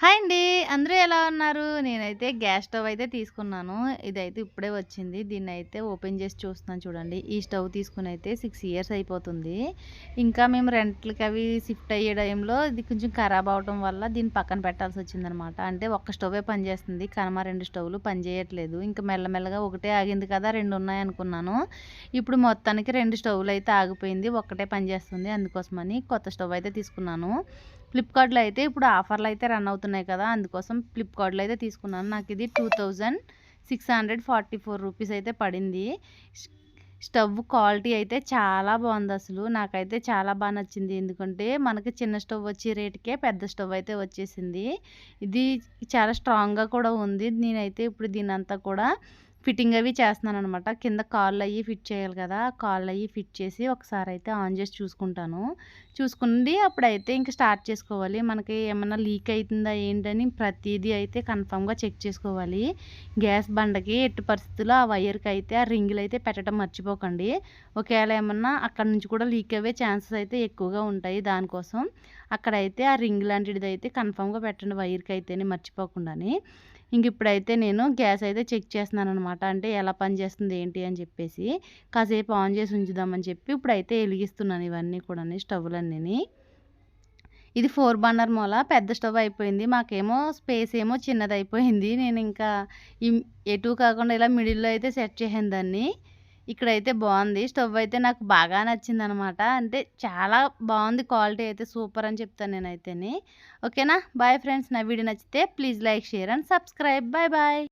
Hi అండి అందరూ ఎలా ఉన్నారు? నేనైతే గ్యాస్ స్టవ్ అయితే తీసుకున్నాను. ఇదైతే ఇప్పుడే వచ్చింది. దీన్ని అయితే ఓపెన్ చేసి చూస్తున్నాను చూడండి. ఈ స్టవ్ తీసుకుని అయితే సిక్స్ ఇయర్స్ అయిపోతుంది. ఇంకా మేము రెంట్లకి అవి షిఫ్ట్ అయ్యే టైంలో ఇది కొంచెం ఖరాబ్ అవడం వల్ల దీన్ని పక్కన పెట్టాల్సి వచ్చిందనమాట అంటే ఒక్క స్టవే పనిచేస్తుంది కనుమ రెండు స్టవ్లు పనిచేయట్లేదు ఇంకా మెల్లమెల్లగా ఒకటే ఆగింది కదా రెండు ఉన్నాయి అనుకున్నాను. ఇప్పుడు మొత్తానికి రెండు స్టవ్లు అయితే ఆగిపోయింది. ఒక్కటే పనిచేస్తుంది అందుకోసమని కొత్త స్టవ్ అయితే తీసుకున్నాను. ఫ్లిప్కార్ట్లో అయితే ఇప్పుడు ఆఫర్లు అయితే రన్ అవుతున్నాయి కదా అందుకోసం కోసం ఫ్లిప్కార్ట్లో అయితే తీసుకున్నాను. నాకు ఇది two thousand six hundred forty four rupees అయితే పడింది. స్టవ్ క్వాలిటీ అయితే చాలా బాగుంది అసలు. నాకైతే చాలా బాగా నచ్చింది. ఎందుకంటే మనకి చిన్న స్టవ్ వచ్చే రేటుకే పెద్ద స్టవ్ అయితే వచ్చేసింది. ఇది చాలా స్ట్రాంగ్గా కూడా ఉంది. నేనైతే ఇప్పుడు దీని అంతా కూడా ఫిట్టింగ్ అవి చేస్తున్నాను అనమాట కింద కాళ్ళు అవి ఫిట్ చేయాలి కదా కాళ్ళు అవి ఫిట్ చేసి ఒకసారి అయితే ఆన్ చేసి చూసుకుంటాను. చూసుకుండి అప్పుడైతే ఇంకా స్టార్ట్ చేసుకోవాలి. మనకి ఏమన్నా లీక్ అవుతుందా ఏంటని ప్రతిదీ అయితే కన్ఫామ్గా చెక్ చేసుకోవాలి. గ్యాస్ బండకి ఎట్టి పరిస్థితుల్లో ఆ వైర్కి అయితే ఆ రింగులు అయితే పెట్టడం మర్చిపోకండి. ఒకవేళ ఏమన్నా అక్కడ నుంచి కూడా లీక్ అయ్యే ఛాన్సెస్ అయితే ఎక్కువగా ఉంటాయి దానికోసం. అక్కడైతే ఆ రింగ్ లాంటిది అయితే కన్ఫామ్గా పెట్టండి వైర్కి అయితేనే మర్చిపోకుండాని. ఇంక ఇప్పుడైతే నేను గ్యాస్ అయితే చెక్ చేస్తున్నాను అనమాట అంటే ఎలా పనిచేస్తుంది ఏంటి అని చెప్పేసి. కాసేపు ఆన్ చేసి ఉంచుదామని చెప్పి ఇప్పుడైతే వెలిగిస్తున్నాను ఇవన్నీ కూడా స్టవ్లన్నీ ఇది ఫోర్ బర్నర్ మూల పెద్ద స్టవ్ అయిపోయింది. మాకేమో స్పేస్ ఏమో చిన్నది అయిపోయింది నేను ఇంకా ఎటు కాకుండా ఇలా మిడిల్లో అయితే సెట్ చేసాను దాన్ని ఇక్కడైతే బాగుంది స్టవ్ అయితే నాకు బాగా నచ్చింది అనమాట అంటే చాలా బాగుంది క్వాలిటీ అయితే సూపర్ అని చెప్తాను నేనైతేనే. ఓకేనా? బాయ్ ఫ్రెండ్స్ నా వీడియో నచ్చితే please like share and subscribe. Bye bye.